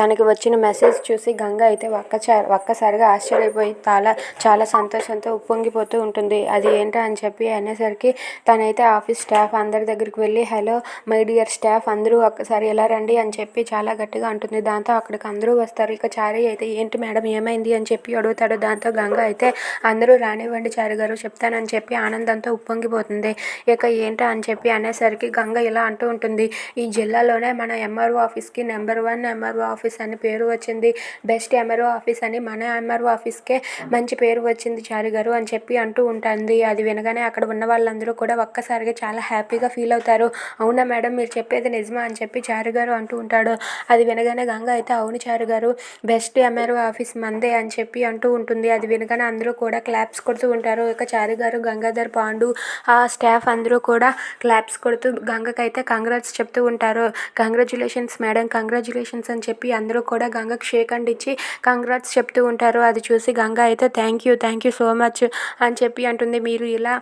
తనకి వచ్చిన మెసేజ్ చూసి గంగ అయితే ఒక్కసారి ఒక్కసారిగా ఆశ్చర్యపోయి చాలా చాలా సంతోషంతో ఉప్పొంగిపోతూ ఉంటుంది. అది ఏంటా అని చెప్పి అనేసరికి తనైతే ఆఫీస్ స్టాఫ్ అందరి దగ్గరికి వెళ్ళి హలో మై డియర్ స్టాఫ్ అందరూ ఒక్కసారి ఎలా రండి అని చెప్పి చాలా గట్టిగా అంటుంది. దాంతో అక్కడికి అందరూ వస్తారు. ఇక చారి అయితే ఏంటి మేడం ఏమైంది? అని చెప్పి అడుగుతాడు. దాంతో గంగ అయితే అందరూ రానివ్వండి చారి గారు చెప్తానని చెప్పి ఆనందంతో ఉప్పొంగిపోతుంది. ఇక ఏంటా అని చెప్పి అనేసరికి గంగ ఇలా అంటూ ఉంటుంది. ఈ జిల్లాలోనే మన ఎంఆర్ఓ ఆఫీస్కి నెంబర్ వన్ ఎంఆర్ఓ ఆఫీస్ అని పేరు వచ్చింది. బెస్ట్ ఎంఆర్ఓ ఆఫీస్ అని మన ఎంఆర్ఓ ఆఫీస్కే మంచి పేరు వచ్చింది చారి గారు అని చెప్పి అంటూ ఉంటుంది. అది వినగానే అక్కడ ఉన్న వాళ్ళందరూ కూడా ఒక్కసారిగా చాలా హ్యాపీగా ఫీల్ అవుతారు. అవునా మేడం మీరు చెప్పేది నిజమా అని చెప్పి చారు గారు అంటూ ఉంటాడు. అది వినగానే గంగ అయితే అవును చారు గారు బెస్ట్ ఎంఆర్ఓ ఆఫీస్ మందే అని చెప్పి అంటూ ఉంటుంది. అది వినగానే అందరూ కూడా క్లాప్స్ కొడుతూ ఉంటారు. ఇక చారు గారు గంగాధర్ పాండు ఆ స్టాఫ్ అందరూ కూడా క్లాప్స్ కొడుతూ గంగకైతే కంగ్రాట్స్ చెప్తూ ఉంటారు. కంగ్రాచులేషన్స్ మేడం కంగ్రాచులేషన్స్ అని చెప్పి అందరూ కూడా గంగకు షేక్ అండ్ ఇచ్చి కంగ్రాట్స్ చెప్తూ ఉంటారు. అది చూసి గంగ అయితే thank you thank you so much అని చెప్పి అంటుంది. మీరు ఇలా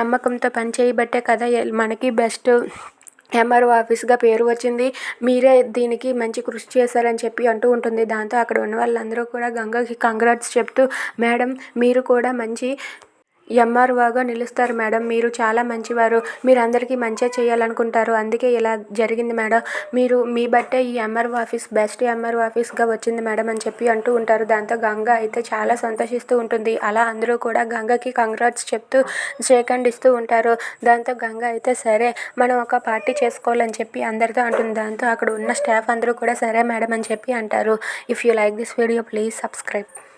నమ్మకంతో పని చేయబట్టే కదా మనకి బెస్ట్ ఎంఆర్ఓ ఆఫీస్గా పేరు వచ్చింది. మీరే దీనికి మంచి కృషి చేశారని చెప్పి అంటూ ఉంటుంది. దాంతో అక్కడ ఉన్న వాళ్ళందరూ కూడా గంగకి కంగ్రాట్స్ చెప్తూ మేడం మీరు కూడా మంచి ఎంఆర్ఓగా నిలుస్తారు మేడం. మీరు చాలా మంచివారు. మీరు అందరికీ మంచిగా చేయాలనుకుంటారు. అందుకే ఇలా జరిగింది మేడం. మీరు మీ బట్టే ఈ M R O office best M R O ఆఫీస్గా వచ్చింది మేడం అని చెప్పి అంటూ ఉంటారు. దాంతో గంగ అయితే చాలా సంతోషిస్తూ ఉంటుంది. అలా అందరూ కూడా గంగకి కంగ్రాట్స్ చెప్తూ షేక్ ఇస్తూ ఉంటారు. దాంతో గంగ అయితే సరే మనం ఒక పార్టీ చేసుకోవాలని చెప్పి అందరితో అంటుంది. దాంతో అక్కడ ఉన్న స్టాఫ్ అందరూ కూడా సరే మేడం అని చెప్పి అంటారు. If you like this video please subscribe